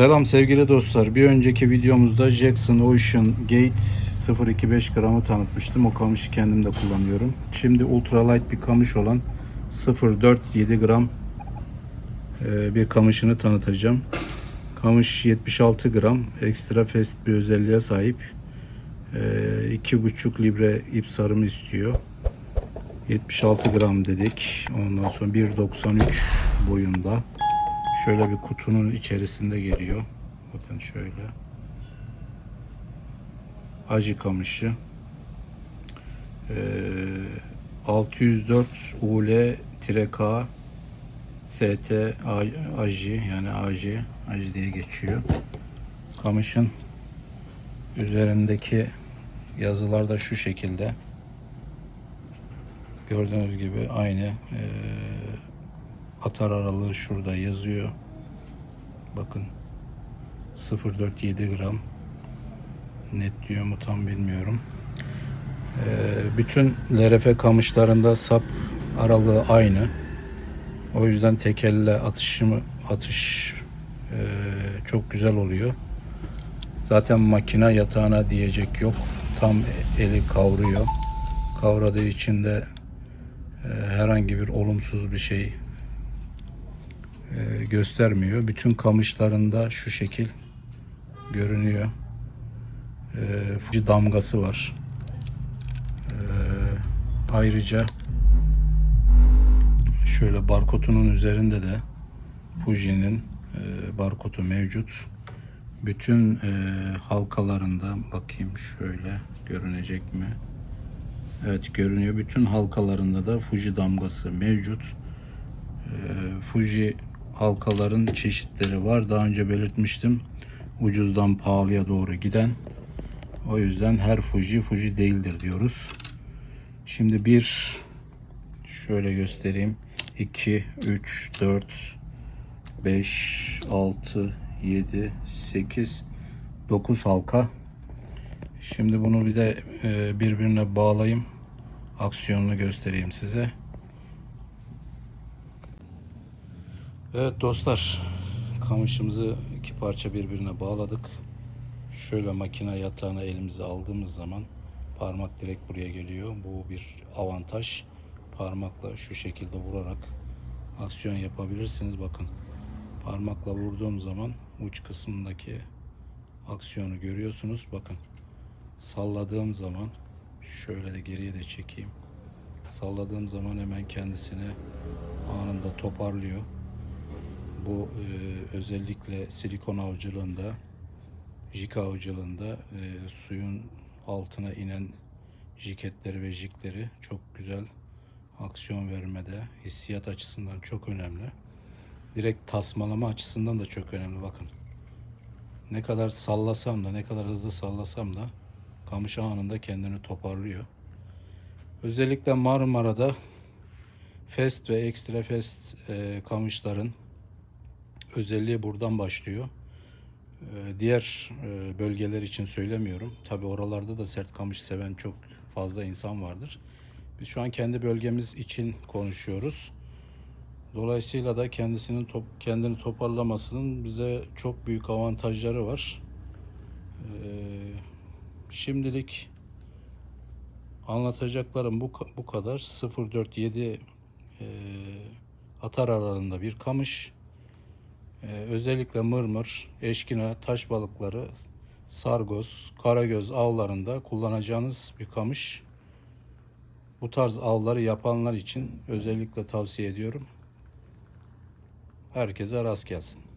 Selam sevgili dostlar. Bir önceki videomuzda Jackson Ocean Gate 0.25 gramı tanıtmıştım. O kamışı kendim de kullanıyorum. Şimdi ultralight bir kamış olan 0.47 gram e, bir kamışını tanıtacağım. Kamış 76 gram. Ekstra fast bir özelliğe sahip. E, 2.5 libre ip sarımı istiyor. 76 gram dedik. Ondan sonra 1.93 boyunda. Şöyle bir kutunun içerisinde geliyor. Bakın şöyle. Acı kamışı. Ee, 604 UL-K ST AJ yani AJ AJ diye geçiyor. Kamışın üzerindeki yazılar da şu şekilde. Gördüğünüz gibi aynı ee, atar aralığı şurada yazıyor. Bakın 0.47 gram net diyor mu tam bilmiyorum. Ee, bütün LRF kamışlarında sap aralığı aynı. O yüzden tek elle atışımı atış e, çok güzel oluyor. Zaten makine yatağına diyecek yok. Tam eli kavruyor. Kavradığı için de e, herhangi bir olumsuz bir şey e, göstermiyor. Bütün kamışlarında şu şekil görünüyor. E, Fuji damgası var. E, ayrıca şöyle barkodunun üzerinde de Fuji'nin e, barkodu mevcut. Bütün halkalarında bakayım şöyle görünecek mi? Evet görünüyor. Bütün halkalarında da Fuji damgası mevcut. Fuji halkaların çeşitleri var. Daha önce belirtmiştim. Ucuzdan pahalıya doğru giden. O yüzden her Fuji Fuji değildir diyoruz. Şimdi bir şöyle göstereyim. 2 3 4 5 6 7 8 9 halka. Şimdi bunu bir de e, birbirine bağlayayım. Aksiyonunu göstereyim size. Evet dostlar, kamışımızı iki parça birbirine bağladık. Şöyle makine yatağına elimize aldığımız zaman parmak direkt buraya geliyor. Bu bir avantaj. Parmakla şu şekilde vurarak aksiyon yapabilirsiniz. Bakın parmakla vurduğum zaman uç kısmındaki aksiyonu görüyorsunuz. Bakın salladığım zaman şöyle de geriye de çekeyim. Salladığım zaman hemen kendisini anında toparlıyor. Bu e, özellikle silikon avcılığında, jig avcılığında e, suyun altına inen jiketleri ve jikleri çok güzel aksiyon vermede, hissiyat açısından çok önemli. Direkt tasmalama açısından da çok önemli. Bakın ne kadar sallasam da, ne kadar hızlı sallasam da kamış anında kendini toparlıyor. Özellikle Marmara'da fast ve ekstra fast e, kamışların özelliği buradan başlıyor. Ee, Diğer e, bölgeler için söylemiyorum. Tabi oralarda da sert kamış seven çok fazla insan vardır. Biz şu an kendi bölgemiz için konuşuyoruz. Dolayısıyla da kendisinin top, kendini toparlamasının bize çok büyük avantajları var. Ee, şimdilik anlatacaklarım bu bu kadar. 047 e, atar aralığında bir kamış. Ee, özellikle mırmır, eşkina, taş balıkları, sargoz, karagöz avlarında kullanacağınız bir kamış. Bu tarz avları yapanlar için özellikle tavsiye ediyorum. Herkese rast gelsin.